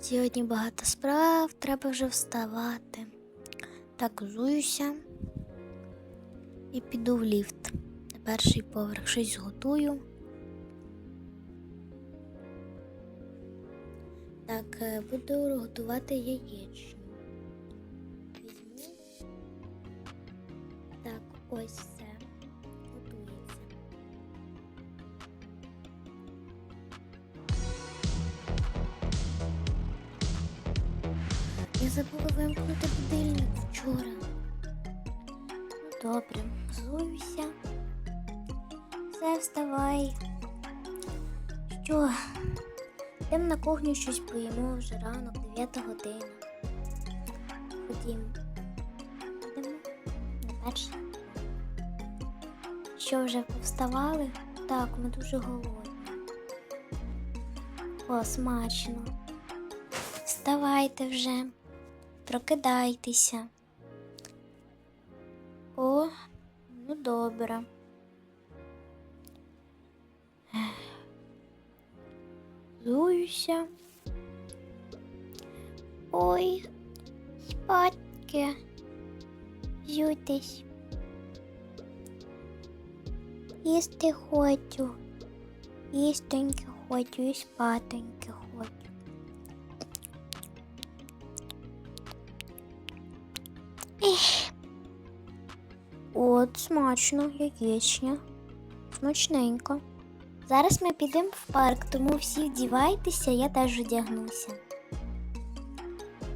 Сьогодні багато справ, треба вже вставати. Так, зуюся і піду в ліфт. На перший поверх щось зготую. Так, е, буду готувати яєчню. Візьму. Так, ось забула вимкнути будильник вчора. Добре, зуюся. Все, вставай. Що? Йдемо на кухню щось поїмо вже ранок, 9 година. Ходімо. Йдемо на перший. Що вже повставали? Так, ми дуже голодні. О, смачно. Вставайте вже, прокидайтеся. О, ну добре. Зуюся. Ой, спадки. Зютись. Їсти хочу. Їстоньки хочу і спатоньки хочу. От, смачно, яєчня. Смачненько. Зараз ми підемо в парк, тому всі вдівайтеся, я теж одягнуся.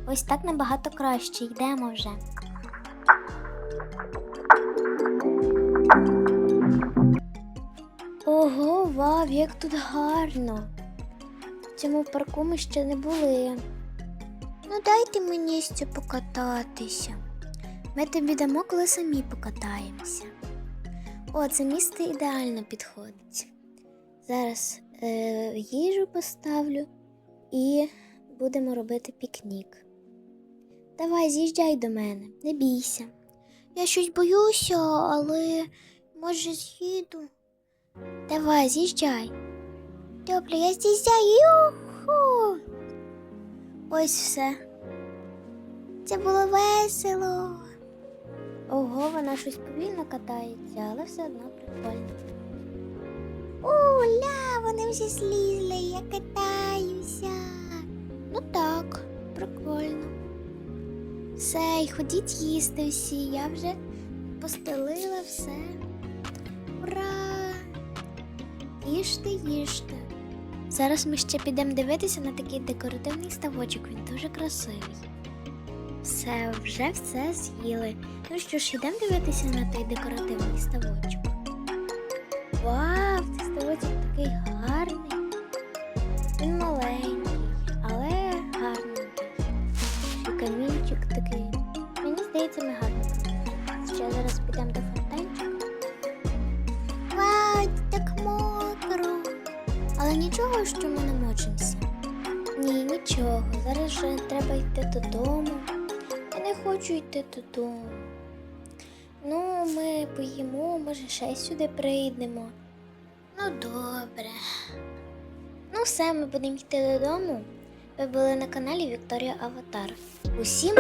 Ось так набагато краще, йдемо вже. Ого, вау, як тут гарно. В цьому парку ми ще не були. Ну дайте мені ще покататися. Ми тобі дамо, коли самі покатаємося. О, це місце ідеально підходить. Зараз е, їжу поставлю і будемо робити пікнік. Давай, з'їжджай до мене, не бійся. Я щось боюся, але може з'їду. Давай, з'їжджай. Добре, я з'їжджаю. Ось все. Це було весело. Ого, вона щось повільно катається, але все одно прикольно. Уля, вони всі слізли, я катаюся. Ну так, прикольно. Все, й ходіть їсти всі, я вже постелила все. Ура! Їжте, їжте. Зараз ми ще підемо дивитися на такий декоративний ставочок, він дуже красивий. Все, вже все з'їли. Ну що ж, йдемо дивитися на той декоративний ставочок. Вау, цей ставочок такий гарний. Він маленький, але гарненький. І камінчик такий. Мені здається, гарно провели. Ще зараз підемо до фонтанчика. Вау, так мокро. Але нічого, що ми не мочимося. Ні, нічого. Зараз вже треба йти додому. Хочу йти додому. Ну, ми поїмо, може, ще сюди прийдемо. Ну, добре. Ну, все, ми будемо йти додому. Ви були на каналі Вікторія Аватар. Усім.